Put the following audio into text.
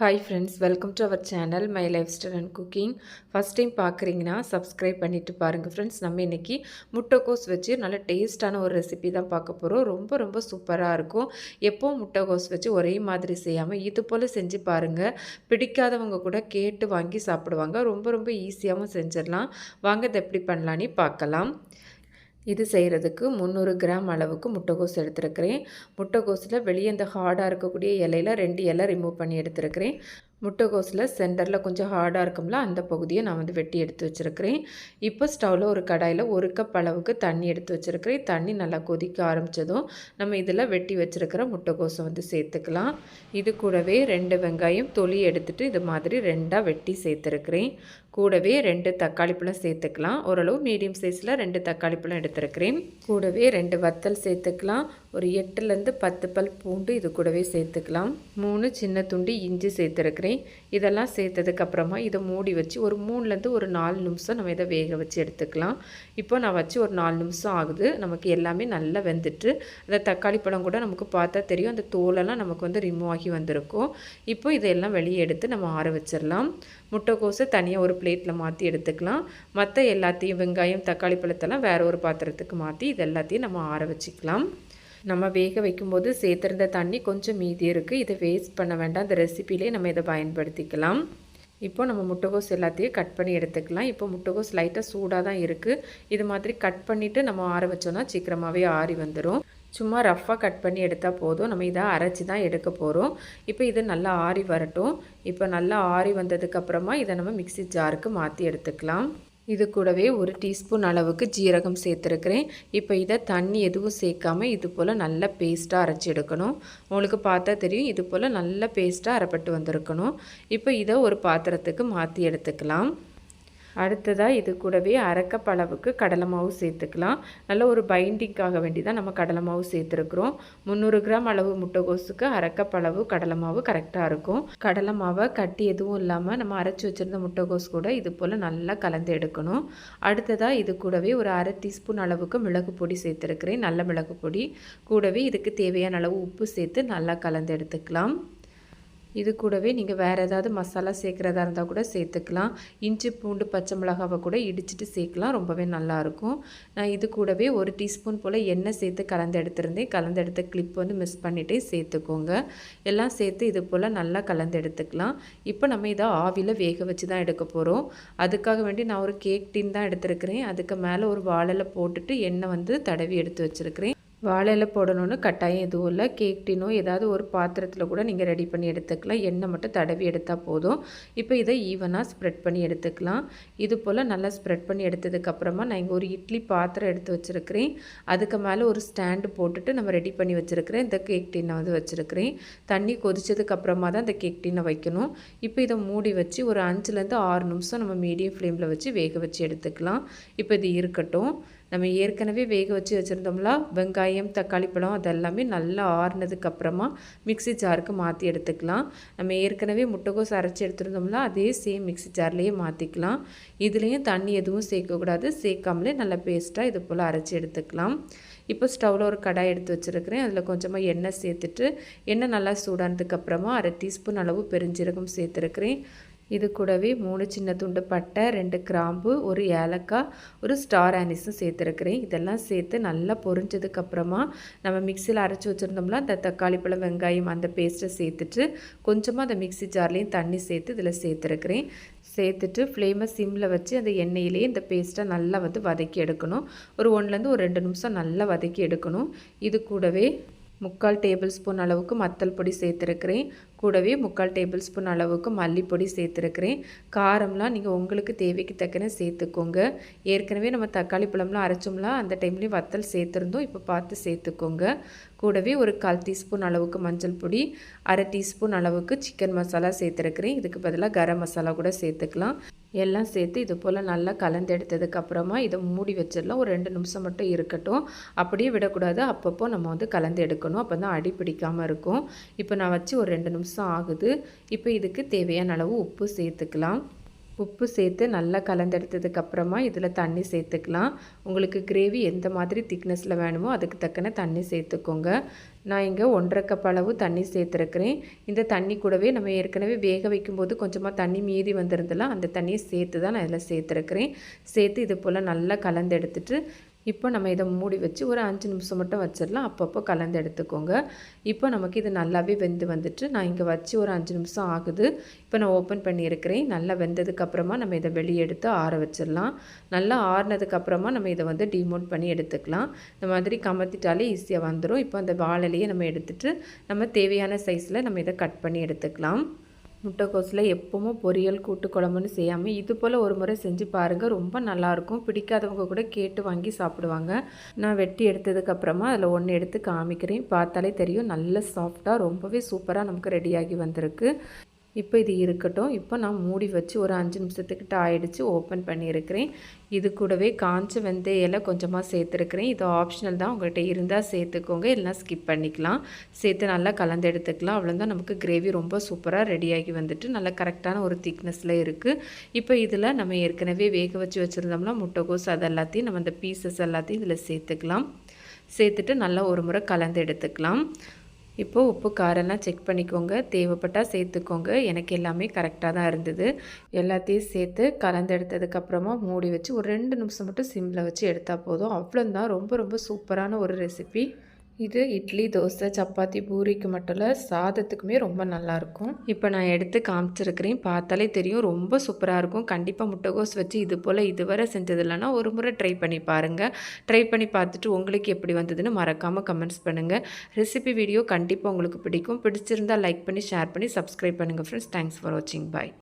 Hi friends welcome to our channel my lifestyle and cooking first time பார்க்குறீங்கன்னா subscribe பண்ணிவிட்டு பாருங்கள் friends நம்ம இன்றைக்கி முட்டைக்கோஸ் வச்சு நல்ல டேஸ்ட்டான ஒரு ரெசிபி தான் பார்க்க போகிறோம் ரொம்ப ரொம்ப சூப்பராக இருக்கும். எப்போ முட்டைக்கோஸ் வச்சு ஒரே மாதிரி செய்யாமல் இது போல் செஞ்சு பாருங்கள் பிடிக்காதவங்க கூட கேட்டு வாங்கி சாப்பிடுவாங்க. ரொம்ப ரொம்ப ஈஸியாகவும் செஞ்சிடலாம். வாங்க இதை எப்படி பண்ணலான்னு பார்க்கலாம். இது செய்கிறதுக்கு முந்நூறு கிராம் அளவுக்கு முட்டைகோஸ் எடுத்துருக்கிறேன். முட்டைகோஸில் வெளியே இந்த ஹார்டாக இருக்கக்கூடிய இலையில் ரெண்டு இலை ரிமூவ் பண்ணி எடுத்துருக்கிறேன். முட்டைகோஸில் சென்டரில் கொஞ்சம் ஹார்டாக இருக்கும்ல அந்த பகுதியை நான் வந்து வெட்டி எடுத்து வச்சுருக்கிறேன். இப்போ ஸ்டவ்வில் ஒரு கடாயில் ஒரு கப் அளவுக்கு தண்ணி எடுத்து வச்சுருக்கிறேன். தண்ணி நல்லா கொதிக்க ஆரம்பித்ததும் நம்ம இதில் வெட்டி வச்சுருக்கிற முட்டைகோஸை வந்து சேர்த்துக்கலாம். இது கூடவே ரெண்டு வெங்காயம் தொளி எடுத்துகிட்டு இது மாதிரி ரெண்டாக வெட்டி சேர்த்துருக்கிறேன். கூடவே ரெண்டு தக்காளி பழம் சேர்த்துக்கலாம். ஓரளவு மீடியம் சைஸில் ரெண்டு தக்காளி பழம் எடுத்துருக்கிறேன். கூடவே ரெண்டு வத்தல் சேர்த்துக்கலாம். ஒரு எட்டுலேருந்து பத்து பல் பூண்டு இது கூடவே சேர்த்துக்கலாம். மூணு சின்ன துண்டு இஞ்சி சேர்த்துருக்கிறேன். இதெல்லாம் சேர்த்ததுக்கப்புறமா இதை மூடி வச்சு ஒரு மூணுலேருந்து ஒரு நாலு நிமிஷம் நம்ம இதை வேக வச்சு எடுத்துக்கலாம். இப்போ நான் வச்சு ஒரு நாலு நிமிஷம் ஆகுது. நமக்கு எல்லாமே நல்லா வெந்துட்டு அந்த தக்காளி பழம் கூட நமக்கு பார்த்தா தெரியும். அந்த தோலெல்லாம் நமக்கு வந்து ரிமூவ் ஆகி வந்திருக்கும். இப்போ இதையெல்லாம் வெளியே எடுத்து நம்ம ஆற வச்சிடலாம். முட்டைக்கோஸை தனியாக ஒரு பிளேட்டில் மாற்றி எடுத்துக்கலாம். மற்ற எல்லாத்தையும் வெங்காயம் தக்காளி பழத்தெல்லாம் வேறு ஒரு பாத்திரத்துக்கு மாற்றி இது எல்லாத்தையும் நம்ம ஆற வச்சுக்கலாம். நம்ம வேக வைக்கும்போது சேர்த்துருந்த தண்ணி கொஞ்சம் மீதி இருக்குது இதை வேஸ்ட் பண்ண வேண்டாம். அந்த ரெசிப்பிலே நம்ம இதை பயன்படுத்திக்கலாம். இப்போ நம்ம முட்டைகோஸ் எல்லாத்தையும் கட் பண்ணி எடுத்துக்கலாம். இப்போ முட்டைகோஸ் லைட்டாக சூடாக தான் இருக்குது இது மாதிரி கட் பண்ணிவிட்டு நம்ம ஆற வச்சோன்னா சீக்கிரமாகவே ஆறி வந்துடும் சும்மா ரஃப்பாக கட் பண்ணி எடுத்தால் போதும். நம்ம இதை அரைச்சி தான் எடுக்க போகிறோம் இப்போ இது நல்லா ஆறி வரட்டும். இப்போ நல்லா ஆறி வந்ததுக்கப்புறமா இதை நம்ம மிக்சி ஜாருக்கு மாற்றி எடுத்துக்கலாம். இது கூடவே ஒரு டீஸ்பூன் அளவுக்கு ஜீரகம் சேர்த்துருக்கிறேன். இப்போ இதை தண்ணி எதுவும் சேர்க்காமல் இது போல் நல்லா பேஸ்ட்டாக அரைச்சி எடுக்கணும். உங்களுக்கு பார்த்தா தெரியும் இது போல் நல்லா பேஸ்ட்டாக அரைப்பட்டு வந்திருக்கணும். இப்போ இதை ஒரு பாத்திரத்துக்கு மாற்றி எடுத்துக்கலாம். அடுத்ததாக இது கூடவே அரைக்கப் அளவுக்கு கடலை மாவு சேர்த்துக்கலாம். நல்ல ஒரு பைண்டிங்காக வேண்டி தான் நம்ம கடலை மாவு சேர்த்துருக்குறோம். முந்நூறு கிராம் அளவு முட்டைகோஸுக்கு அரைக்கப் அளவு கடலை மாவு கரெக்டாக இருக்கும். கடலை மாவை கட்டி எதுவும் இல்லாமல் நம்ம அரைச்சி வச்சுருந்த முட்டைகோஸ் கூட இது போல் நல்லா கலந்து எடுக்கணும். அடுத்ததாக இது கூடவே ஒரு அரை டீஸ்பூன் அளவுக்கு மிளகு பொடி சேர்த்துருக்கிறேன். நல்ல மிளகு பொடி. கூடவே இதுக்கு தேவையான அளவு உப்பு சேர்த்து நல்லா கலந்து எடுத்துக்கலாம். இது கூடவே நீங்கள் வேறு ஏதாவது மசாலா சேர்க்குறதா இருந்தால் கூட சேர்த்துக்கலாம். இஞ்சி பூண்டு பச்சை மிளகாவை கூட இடிச்சிட்டு சேர்க்கலாம். ரொம்பவே நல்லாயிருக்கும் நான் இது கூடவே ஒரு டீஸ்பூன் போல் எண்ணெய் சேர்த்து கலந்து எடுத்திருந்தேன். கலந்து எடுத்த கிளிப் வந்து மிஸ் பண்ணிவிட்டு சேர்த்துக்கோங்க. எல்லாம் சேர்த்து இது போல் நல்லா கலந்து எடுத்துக்கலாம். இப்போ நம்ம இதை ஆவியில் வேக வச்சு தான் எடுக்க போகிறோம் அதுக்காக வேண்டி நான் ஒரு கேக் டின் தான் எடுத்துருக்கிறேன். அதுக்கு மேலே ஒரு வாழலை போட்டுட்டு எண்ணெய் வந்து தடவி எடுத்து வச்சுருக்கிறேன். வாழையில போடணும்னு கட்டாயம் எதுவும் இல்லை. கேக் டினோ ஏதாவது ஒரு பாத்திரத்தில் கூட நீங்கள் ரெடி பண்ணி எடுத்துக்கலாம். எண்ணெய் மட்டும் தடவி எடுத்தால் போதும். இப்போ இதை ஈவனாக ஸ்ப்ரெட் பண்ணி எடுத்துக்கலாம். இது போல் நல்லா ஸ்ப்ரெட் பண்ணி எடுத்ததுக்கப்புறமா நான் இங்கே ஒரு இட்லி பாத்திரம் எடுத்து வச்சுருக்கிறேன். அதுக்கு மேலே ஒரு ஸ்டாண்டு போட்டுட்டு நம்ம ரெடி பண்ணி வச்சுருக்கிறேன். இந்த கேக் டின்னை வந்து வச்சுருக்கிறேன். தண்ணி கொதிச்சதுக்கப்புறமா தான் இந்த கேக் டின்னை வைக்கணும். இப்போ இதை மூடி வச்சு ஒரு அஞ்சுலேருந்து ஆறு நிமிஷம் நம்ம மீடியம் ஃப்ளேமில் வச்சு வேக வச்சு எடுத்துக்கலாம். இப்போ இது இருக்கட்டும். நம்ம ஏற்கனவே வேக வச்சு வச்சுருந்தோம்ல வெங்காயம் தக்காளி பழம் அதெல்லாமே நல்லா ஆறுனதுக்கப்புறமா மிக்சி ஜாருக்கு மாற்றி எடுத்துக்கலாம். நம்ம ஏற்கனவே முட்டைகோஸ் அரைச்சி எடுத்துருந்தோம்ல அதே சேம் மிக்சி ஜார்லேயே மாற்றிக்கலாம் இதுலேயும் தண்ணி எதுவும் சேர்க்கக்கூடாது. சேர்க்காமலே நல்லா பேஸ்ட்டாக இது போல் அரைச்சி எடுத்துக்கலாம். இப்போ ஸ்டவ்வில் ஒரு கடாய் எடுத்து வச்சுருக்கிறேன். அதில் கொஞ்சமாக எண்ணெய் சேர்த்துட்டு எண்ணெய் நல்லா சூடானதுக்கப்புறமா அரை டீஸ்பூன் அளவு பெருஞ்சீரகம் சேர்த்துருக்கிறேன். இது கூடவே மூணு சின்ன துண்டு பட்டை ரெண்டு கிராம்பு ஒரு ஏலக்காய் ஒரு ஸ்டார் ஆனிஸும் சேர்த்துருக்குறேன். இதெல்லாம் சேர்த்து நல்லா பொரிஞ்சதுக்கப்புறமா நம்ம மிக்சியில் அரைச்சி வச்சுருந்தோம்னா அந்த தக்காளி பழம் வெங்காயம் அந்த பேஸ்ட்டை சேர்த்துட்டு கொஞ்சமாக அந்த மிக்சி ஜார்லேயும் தண்ணி சேர்த்து இதில் சேர்த்துருக்குறேன். சேர்த்துட்டு ஃப்ளேமை சிம்மில் வச்சு அந்த எண்ணெயிலேயே இந்த பேஸ்ட்டை நல்லா வந்து வதக்கி எடுக்கணும். ஒரு ஒன்றுலேருந்து ஒரு ரெண்டு நிமிஷம் நல்லா வதக்கி எடுக்கணும். இது கூடவே முக்கால் டேபிள் ஸ்பூன் அளவுக்கு மத்தல் பொடி சேர்த்துருக்கிறேன். கூடவே முக்கால் டேபிள் ஸ்பூன் அளவுக்கு மல்லிப்பொடி சேர்த்துருக்கிறேன். காரம்லாம் நீங்கள் உங்களுக்கு தேவைக்கு தக்கன சேர்த்துக்கோங்க. ஏற்கனவே நம்ம தக்காளி பழம்லாம் அரைச்சோம்லாம் அந்த டைம்லேயும் வத்தல் சேர்த்துருந்தோம். இப்போ பார்த்து சேர்த்துக்கோங்க. கூடவே ஒரு கால் டீஸ்பூன் அளவுக்கு மஞ்சள் பொடி அரை டீஸ்பூன் அளவுக்கு சிக்கன் மசாலா சேர்த்துருக்கிறேன். இதுக்கு பதிலாக கரம் மசாலா கூட சேர்த்துக்கலாம். எல்லாம் சேர்த்து இது போல் நல்லா கலந்து எடுத்ததுக்கப்புறமா இதை மூடி வச்சிடலாம். ஒரு ரெண்டு நிமிஷம் மட்டும் இருக்கட்டும். அப்படியே விடக்கூடாது. அப்பப்போ நம்ம வந்து கலந்து எடுக்கணும். அப்போ தான் அடி பிடிக்காமல் இருக்கும். இப்போ நான் வச்சு ஒரு ரெண்டு நிமிஷம் ஆகுது. இப்போ இதுக்கு தேவையான அளவு உப்பு சேர்த்துக்கலாம். உப்பு சேர்த்து நல்லா கலந்தெடுத்ததுக்கப்புறமா இதில் தண்ணி சேர்த்துக்கலாம். உங்களுக்கு கிரேவி எந்த மாதிரி திக்னஸில் வேணுமோ அதுக்கு தக்கன தண்ணி சேர்த்துக்கோங்க. நான் இங்கே ஒன்றரை கப் அளவு தண்ணி சேர்த்துருக்குறேன். இந்த தண்ணி கூடவே நம்ம ஏற்கனவே வேக வைக்கும்போது கொஞ்சமாக தண்ணி மீதி வந்திருந்தலாம் அந்த தண்ணியை சேர்த்து தான் நான் இதில் சேர்த்துருக்குறேன். சேர்த்து இது போல் நல்லா கலந்து எடுத்துட்டு இப்போ நம்ம இதை மூடி வச்சு ஒரு அஞ்சு நிமிஷம் மட்டும் வச்சிடலாம். அப்பப்போ கலந்து எடுத்துக்கோங்க. இப்போ நமக்கு இது நல்லாவே வெந்து வந்துட்டு நான் இங்கே வச்சு ஒரு அஞ்சு நிமிஷம் ஆகுது. இப்போ நான் ஓப்பன் பண்ணியிருக்கிறேன். நல்லா வெந்ததுக்கப்புறமா நம்ம இதை வெளியே எடுத்து ஆற வச்சிடலாம். நல்லா ஆறுனதுக்கப்புறமா நம்ம இதை வந்து டிமோட் பண்ணி எடுத்துக்கலாம். இந்த மாதிரி கமத்திட்டாலே ஈஸியாக வந்துடும் இப்போ அந்த வாழலையே நம்ம எடுத்துகிட்டு நம்ம தேவையான சைஸில் நம்ம இதை கட் பண்ணி எடுத்துக்கலாம். முட்டைக்கோஸில் எப்பவும் பொரியல் கூட்டு குழம்புன்னு செய்யாமல் இது போல் ஒரு முறை செஞ்சு பாருங்கள் ரொம்ப நல்லாயிருக்கும். பிடிக்காதவங்க கூட கேட்டு வாங்கி சாப்பிடுவாங்க. நான் வெட்டி எடுத்ததுக்கப்புறமா அதில் ஒன்று எடுத்து காமிக்கிறேன். பார்த்தாலே தெரியும் நல்ல சாஃப்டாக ரொம்பவே சூப்பராக நமக்கு ரெடியாகி வந்திருக்கு. இப்போ இது இருக்கட்டும். இப்போ நான் மூடி வச்சு ஒரு அஞ்சு நிமிஷத்துக்கிட்ட ஆயிடுச்சு. ஓப்பன் பண்ணியிருக்கிறேன். இது கூடவே காஞ்ச வெந்தயில கொஞ்சமாக சேர்த்துருக்கிறேன். இது ஆப்ஷனல் தான். உங்கள்கிட்ட இருந்தால் சேர்த்துக்கோங்க. இல்லைனா ஸ்கிப் பண்ணிக்கலாம். சேர்த்து நல்லா கலந்து எடுத்துக்கலாம். அவ்வளோதான் நமக்கு கிரேவி ரொம்ப சூப்பராக ரெடியாகி வந்துட்டு நல்லா கரெக்டான ஒரு திக்னஸில் இருக்குது இப்போ இதில் நம்ம ஏற்கனவே வேக வச்சு வச்சுருந்தோம்னா முட்டைகோஸ் அது எல்லாத்தையும் நம்ம அந்த பீசஸ் எல்லாத்தையும் இதில் சேர்த்துக்கலாம். சேர்த்துட்டு நல்லா ஒரு முறை கலந்து எடுத்துக்கலாம். இப்போது உப்பு காரெல்லாம் செக் பண்ணிக்கோங்க. தேவைப்பட்டால் சேர்த்துக்கோங்க. எனக்கு எல்லாமே கரெக்டாக தான் இருந்தது. எல்லாத்தையும் சேர்த்து கலந்தெடுத்ததுக்கப்புறமா மூடி வச்சு ஒரு ரெண்டு நிமிஷம் மட்டும் சிம்மில் வச்சு எடுத்தால் போதும். அவ்வளோந்தான் ரொம்ப ரொம்ப சூப்பரான ஒரு ரெசிபி இது இட்லி தோசை சப்பாத்தி பூரிக்கு மட்டும் இல்லை சாதத்துக்குமே ரொம்ப நல்லாயிருக்கும் இப்போ நான் எடுத்து காமிச்சிருக்கிறேன். பார்த்தாலே தெரியும் ரொம்ப சூப்பராக இருக்கும். கண்டிப்பாக முட்டைகோஸ் வச்சு இது போல் இதுவரை செஞ்சது இல்லைன்னா ஒரு முறை ட்ரை பண்ணி பாருங்கள் ட்ரை பண்ணி பார்த்துட்டு உங்களுக்கு எப்படி வந்ததுன்னு மறக்காமல் கமெண்ட்ஸ் பண்ணுங்கள் ரெசிபி வீடியோ கண்டிப்பாக உங்களுக்கு பிடிக்கும். பிடிச்சிருந்தால் லைக் பண்ணி ஷேர் பண்ணி சப்ஸ்கிரைப் பண்ணுங்கள் ஃப்ரெண்ட்ஸ் தேங்க்ஸ் ஃபார் வாட்சிங் பாய்